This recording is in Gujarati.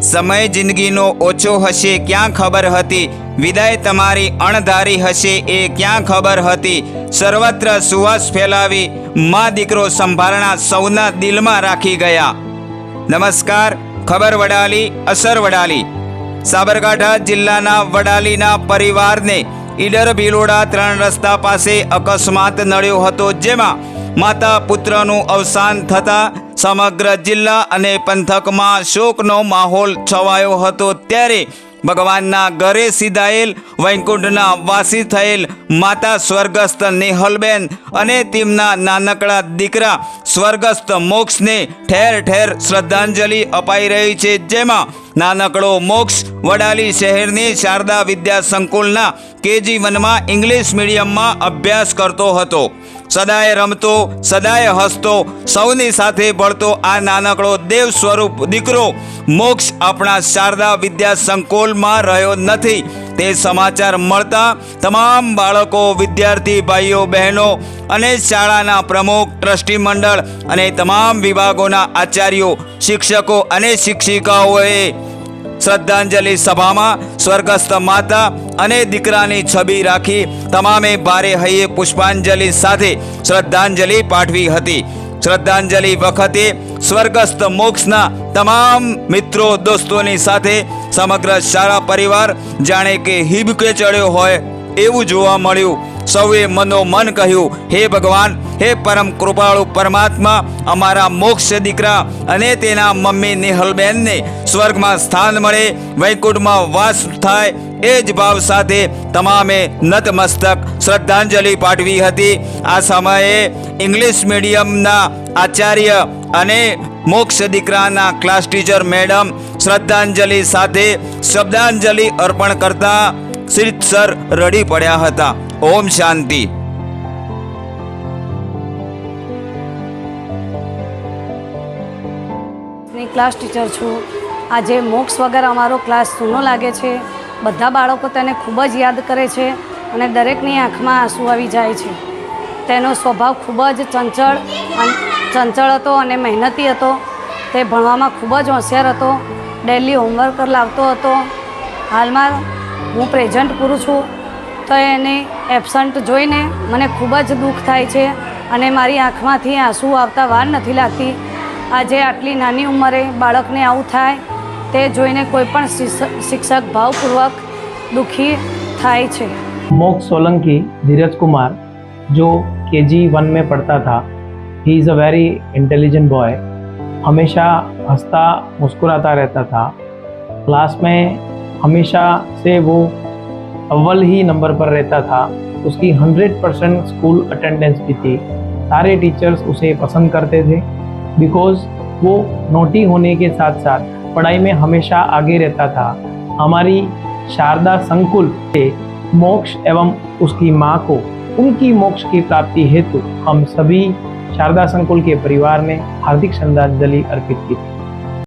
સમય જિંદગીનો ઓછો હશે ક્યાં ખબર હતી? વિદાય તમારી અણધારી હશે એ ક્યાં ખબર હતી? સર્વત્ર સુવાસ ફેલાવી મા દીકરો સંભારણા સૌના દિલમાં રાખી ગયા. નમસ્કાર, ખબર વડાલી, અસર વડાલી. સાબરકાંઠા જિલ્લાના વડાલીના પરિવારને ઈડર ભીલોડા ત્રણ રસ્તા પાસે અકસ્માત નડ્યો હતો જેમાં માતા પુત્રનું અવસાન થતાં સમગ્ર જિલ્લા અને પંથકમાં શોકનો માહોલ છવાયો હતો ત્યારે ભગવાનના ઘરે સીધાયેલ વૈકુંઠના વાસી થયેલ માતા સ્વર્ગસ્થ નેહલબેન અને તેમના નાનકડા દીકરા સ્વર્ગસ્થ મોક્ષને ઠેર ઠેર શ્રદ્ધાંજલિ અપાઈ રહી છે. જેમાં નાનકડો મોક્ષ વડાલી શહેરની શારદા વિદ્યા સંકુલના કેજી વનમાં ઇંગ્લિશ મીડિયમમાં અભ્યાસ કરતો હતો. સદાય રમતો, સદાય હસતો, સૌની સાથે ભળતો આ નાનકડો દેવ સ્વરૂપ દીકરો મોક્ષ આપણા શારદા વિદ્યા સંકુલમાં રહ્યો નથી. તે સમાચાર મળતા તમામ બાળકો, વિદ્યાર્થી ભાઈઓ, બહેનો અને શાળાના પ્રમુખ, ટ્રસ્ટી મંડળ અને તમામ વિભાગોના આચાર્યો, શિક્ષકો અને શિક્ષિકાઓએ શ્રદ્ધાંજલિ સભામાં સ્વર્ગસ્થ માતા અને દીકરાની છબી રાખી તમામે ભારે હૈયે પુષ્પાંજલિ સાથે શ્રદ્ધાંજલિ પાઠવી હતી. શ્રદ્ધાંજલિ વખતે સ્વર્ગસ્થ મોક્ષના તમામ મિત્રો, દોસ્તોની સાથે સમગ્ર શાળા પરિવાર જાણે કે હિબકે ચડ્યો હોય એવું જોવા મળ્યું. સૌએ મનોમન કહ્યું, હે ભગવાન, હે પરમ કૃપાળુ પરમાત્મા, અમારા મોક્ષ દીકરા અને તેના મમ્મી નિહલબેનને સ્વર્ગમાં સ્થાન મળે, વૈકુંઠમાં વાસ થાય, એ જ ભાવ સાથે તમામે નતમસ્તક શ્રદ્ધાંજલિ પાઠવી હતી. આ સમયે ઇંગ્લિશ મીડિયમના આચાર્ય અને મોક્ષ દીકરાના ક્લાસ ટીચર મેડમ શ્રદ્ધાંજલિ સાથે શબ્દાંજલિ અર્પણ કરતા શ્રીસર રડી પડ્યા હતા. ઓમ શાંતિ. ક્લાસ ટીચર છું. આજે મોક્ષ વગર અમારો ક્લાસ સૂનો લાગે છે. બધા બાળકો તેને ખૂબ જ યાદ કરે છે અને દરેકની આંખમાં આંસુ આવી જાય છે. તેનો સ્વભાવ ખૂબ જ ચંચળ ચંચળ હતો અને મહેનતી હતો. તે ભણવામાં ખૂબ જ હોશિયાર હતો ડેલી હોમવર્ક લાવતો હતો હાલમાં હું પ્રેઝન્ટ પૂરું છું તો એની એબસન્ટ જોઈને મને ખૂબ જ દુઃખ થાય છે અને મારી આંખમાંથી આંસુ આવતા વાર નથી લાગતી આજે આટલી નાની ઉંમરે બાળકને આવું થાય તે જોઈને કોઈ પણ શિક્ષ- શિક્ષક ભાવપૂર્વક દુઃખી થાય છે मोक्ष सोलंकी धीरज कुमार जो के जी वन में पढ़ता था he is a very intelligent boy हमेशा हंसता, मुस्कुराता रहता था। क्लास में हमेशा से वो अव्वल ही नंबर पर रहता था। उसकी हंड्रेड परसेंट स्कूल अटेंडेंस भी थी। सारे टीचर्स उसे पसंद करते थे। बिकॉज़ वो नोटी होने के साथ साथ पढ़ाई में हमेशा आगे रहता था। हमारी शारदा संकुल से मोक्ष एवं उसकी माँ को उनकी मोक्ष की प्राप्ति हेतु हम सभी शारदा संकुल के परिवार ने हार्दिक श्रद्धांजलि अर्पित की थी